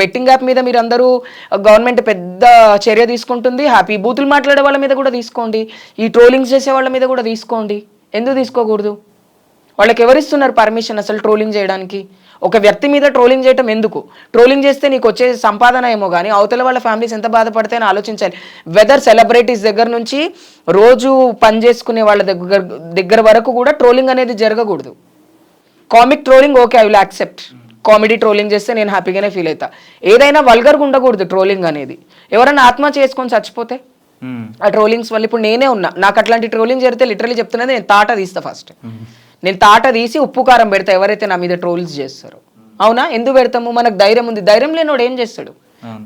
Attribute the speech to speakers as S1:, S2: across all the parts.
S1: Betting app మీద మీరు అందరూ గవర్నమెంట్ పెద్ద చర్య తీసుకుంటుంది. హ్యాపీ బూతులు మాట్లాడే వాళ్ళ మీద కూడా తీసుకోండి. ఈ ట్రోలింగ్స్ చేసే వాళ్ళ మీద కూడా తీసుకోండి. ఎందుకు తీసుకోకూడదు? వాళ్ళకి ఎవరిస్తున్నారు పర్మిషన్ అసలు ట్రోలింగ్ చేయడానికి? ఒక వ్యక్తి మీద ట్రోలింగ్ చేయటం ఎందుకు? ట్రోలింగ్ చేస్తే నీకు వచ్చే సంపాదన ఏమో కానీ అవతల వాళ్ళ ఫ్యామిలీస్ ఎంత బాధపడితే అని ఆలోచించాలి. వెదర్ సెలబ్రిటీస్ దగ్గర నుంచి రోజు పని చేసుకునే వాళ్ళ దగ్గర దగ్గర వరకు కూడా ట్రోలింగ్ అనేది జరగకూడదు. Comic trolling okay I will accept comedy trolling చేస్తే నేను హ్యాపీగానే ఫీల్ అవుతా. ఏదైనా వల్గర్గా ఉండకూడదు ట్రోలింగ్ అనేది. ఎవరైనా ఆత్మహత్య చేసుకొని చచ్చిపోతే. ఆ ట్రోలింగ్స్ వల్ల ఇప్పుడు నేనే ఉన్నా. నాకు అట్లాంటి ట్రోలింగ్ జరిగితే లిటరలీ చెప్తున్నది నేను తాట తీస్తా ఫస్ట్ నేను తాట తీసి ఉప్పు కారం పెడతా ఎవరైతే నా మీద ట్రోల్స్ చేస్తారో. అవునా? ఎందుకు పెడతాము? మనకు ధైర్యం ఉంది. ధైర్యం లేనోడు ఏం చేస్తాడు.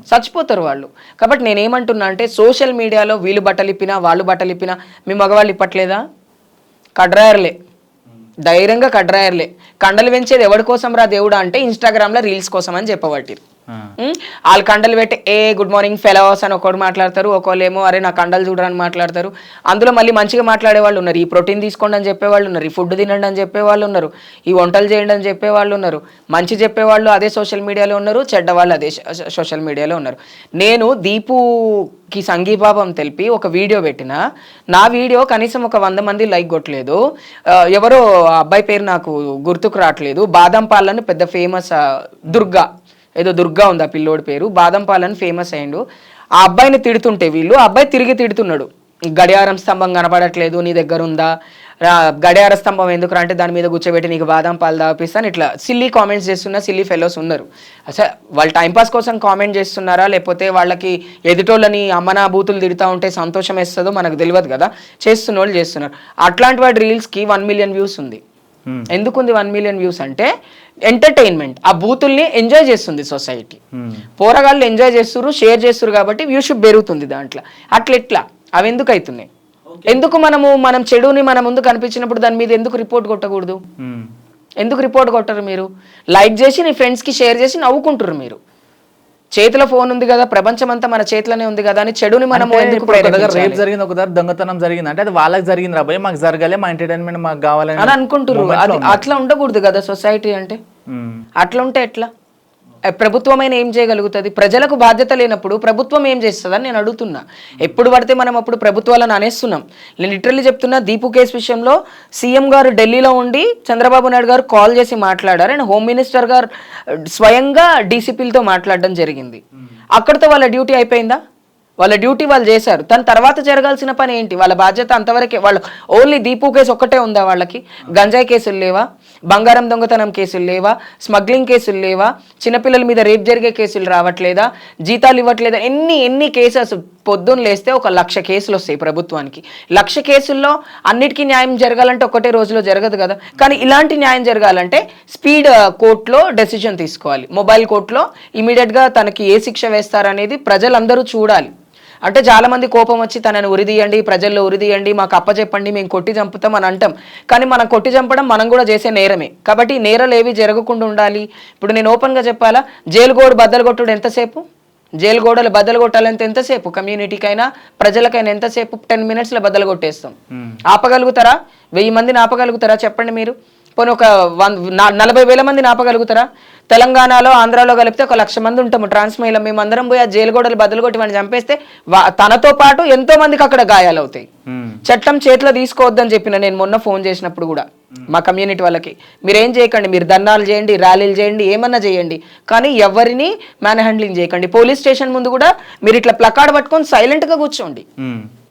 S1: చచ్చిపోతారు వాళ్ళు. కాబట్టి నేను ఏమంటున్నా అంటే సోషల్ మీడియాలో వీళ్ళు బట్టలు ఇప్పినా వాళ్ళు బట్టలు ఇప్పినా మీ మగవాళ్ళు ఇప్పట్లేదా? కడ్రాయర్లే. ధైర్యంగా కడ్రాయర్లే కండలు పెంచేది ఎవరి కోసం రా దేవుడా అంటే ఇన్స్టాగ్రామ్లో రీల్స్ కోసం అని చెప్పబట్టిరు వాళ్ళు కండలు పెట్టి ఏ గుడ్ మార్నింగ్ ఫెలవర్స్ అని ఒకటి మాట్లాడతారు ఒకళ్ళు ఏమో అరే నా కండలు చూడరని మాట్లాడతారు. అందులో మళ్ళీ మంచిగా మాట్లాడే వాళ్ళు ఉన్నారు. ఈ ప్రోటీన్ తీసుకోండి అని చెప్పే వాళ్ళు ఉన్నారు. ఈ ఫుడ్ తినండి అని చెప్పే వాళ్ళు ఉన్నారు. ఈ వంటలు చేయండి అని చెప్పే వాళ్ళు ఉన్నారు. మంచి చెప్పేవాళ్ళు అదే సోషల్ మీడియాలో ఉన్నారు చెడ్డ వాళ్ళు అదే సోషల్ మీడియాలో ఉన్నారు. నేను దీపుకి సంఘీభావం తెలిపి ఒక వీడియో పెట్టిన నా వీడియో కనీసం ఒక వంద మంది లైక్ కొట్టలేదు. ఎవరో అబ్బాయి పేరు నాకు గుర్తుకు రావట్లేదు. బాదం పాలని పెద్ద ఫేమస్ దుర్గా. ఏదో దుర్గా ఉంది ఆ పిల్లోడి పేరు బాదంపాలని ఫేమస్ అయ్యిండు. ఆ అబ్బాయిని తిడుతుంటే వీళ్ళు ఆ అబ్బాయి తిరిగి తిడుతున్నాడు. గడియారం స్తంభం కనపడట్లేదు నీ దగ్గర ఉందా? గడియార స్తంభం ఎందుకు అంటే దాని మీద కూర్చోబెట్టి నీకు బాదం పాలు దాపిస్తాను ఇట్లా సిల్లీ కామెంట్స్ చేస్తున్న సిల్లీ ఫెలోస్ ఉన్నారు. అసలు వాళ్ళు టైంపాస్ కోసం కామెంట్ చేస్తున్నారా? లేకపోతే వాళ్ళకి ఎదుటోళ్ళని అమ్మనా బూతులు తిడుతూ ఉంటే సంతోషం వేస్తుందో మనకు తెలియదు కదా. చేస్తున్న వాళ్ళు చేస్తున్నారు. అట్లాంటి వాడి రీల్స్కి వన్ మిలియన్ వ్యూస్ ఉంది. ఎందుకుంది వన్ మిలియన్ వ్యూస్ అంటే ఎంటర్టైన్మెంట్ ఆ బూతుల్ని ఎంజాయ్ చేస్తుంది సొసైటీ
S2: మ్మ్.
S1: పోరగాళ్ళు ఎంజాయ్ చేస్తున్నారు షేర్ చేస్తున్నారు కాబట్టి వ్యూషిప్ పెరుగుతుంది దాంట్లో. అట్లా ఎట్లా అవి ఎందుకు అవుతున్నాయి ఎందుకు మనము మనం చెడుని మన ముందు కనిపించినప్పుడు దాని మీద ఎందుకు రిపోర్ట్ కొట్టకూడదు?
S2: మ్మ్.
S1: ఎందుకు రిపోర్ట్ కొట్టరు మీరు? లైక్ చేసి నీ ఫ్రెండ్స్కి షేర్ చేసి నవ్వుకుంటారు మీరు. చేతిలో ఫోన్ ఉంది కదా ప్రపంచం అంతా మన చేతిలోనే ఉంది కదా అని చెడుని ప్రేరేపించాలి?
S2: రేప్ జరిగింది ఒక దగ్గర దొంగతనం జరిగింది అంటే అది వాళ్ళకి జరిగింది రాబోయే మాకు జరగాలి మా ఎంటర్టైన్మెంట్ మాకు కావాలని
S1: అని అనుకుంటారు. అట్లా ఉండకూడదు కదా సొసైటీ అంటే. అట్లా ఉంటే ఎట్లా ప్రభుత్వమైన ఏం చేయగలుగుతుంది? ప్రజలకు బాధ్యత లేనప్పుడు ప్రభుత్వం ఏం చేస్తుందని నేను అడుగుతున్నా. ఎప్పుడు పడితే మనం అప్పుడు ప్రభుత్వాలను అనేస్తున్నాం. నేను లిటరల్లీ చెప్తున్నా దీపు కేసు విషయంలో సీఎం గారు ఢిల్లీలో ఉండి చంద్రబాబు నాయుడు గారు కాల్ చేసి మాట్లాడారు. అండ్ హోమ్ మినిస్టర్ గారు స్వయంగా డీసీపీలతో మాట్లాడడం జరిగింది. అక్కడితో వాళ్ళ డ్యూటీ అయిపోయిందా? వాళ్ళ డ్యూటీ వాళ్ళు చేశారు. దాని తర్వాత జరగాల్సిన పని ఏంటి? వాళ్ళ బాధ్యత అంతవరకే వాళ్ళు ఓన్లీ దీపు కేసు ఒక్కటే ఉందా వాళ్ళకి? గంజాయి కేసులు లేవా? బంగారం దొంగతనం కేసులు లేవా? స్మగ్లింగ్ కేసులు లేవా? చిన్నపిల్లల మీద రేప్ జరిగే కేసులు రావట్లేదా? జీతాలు ఇవ్వట్లేదా? ఎన్ని ఎన్ని కేసెస్ పొద్దున్న లేస్తే ఒక లక్ష కేసులు వస్తాయి ప్రభుత్వానికి. లక్ష కేసుల్లో అన్నిటికీ న్యాయం జరగాలంటే ఒకటే రోజులో జరగదు కదా. కానీ ఇలాంటి న్యాయం జరగాలంటే స్పీడ్ కోర్టులో డెసిజన్ తీసుకోవాలి. మొబైల్ కోర్టులో ఇమీడియట్గా తనకి ఏ శిక్ష వేస్తారనేది ప్రజలందరూ చూడాలి. అంటే చాలా మంది కోపం వచ్చి తనని ఉరిదీయండి ప్రజల్లో ఉరిదీయండి మాకు అప్పచెప్పండి మేము కొట్టి చంపుతాం అని అంటాం. కానీ మనం కొట్టి చంపడం మనం కూడా చేసే నేరమే. కాబట్టి నేరాలు ఏవి జరగకుండా ఉండాలి? ఇప్పుడు నేను ఓపెన్గా చెప్పాలా? జైలు గోడు బద్దలు కొట్టుడు ఎంతసేపు? జైలు గోడలు బద్దలు కొట్టాలంటే ఎంతసేపు? కమ్యూనిటీకైనా ప్రజలకైనా ఎంతసేపు? టెన్ మినిట్స్లో బద్దలు కొట్టేస్తాం. ఆపగలుగుతారా? వెయ్యి మందిని ఆపగలుగుతారా? చెప్పండి మీరు. పోనీ ఒక నలభై వేల మందిని ఆపగలుగుతారా తెలంగాణలో ఆంధ్రాలో కలిపితే ఒక లక్ష మంది ఉంటాము. ట్రాన్స్ మహిళ మేమందరం పోయి ఆ జైలు గోడలు బద్దలు కొట్టి వాడిని చంపేస్తే తనతో పాటు ఎంతో మందికి అక్కడ గాయాలు అవుతాయి.
S2: మ్మ్.
S1: చట్టం చేతిలో తీసుకోవద్దని చెప్పిన నేను మొన్న ఫోన్ చేసినప్పుడు కూడా మా కమ్యూనిటీ వాళ్ళకి. మీరు ఏం చేయకండి మీరు ధర్నాలు చేయండి ర్యాలీలు చేయండి ఏమన్నా చేయండి. కానీ ఎవరిని మ్యాన్ హ్యాండ్లింగ్ చేయకండి. పోలీస్ స్టేషన్ ముందు కూడా మీరు ఇట్లా ప్లకార్డ్ పట్టుకొని సైలెంట్గా కూర్చోండి.
S2: మ్మ్.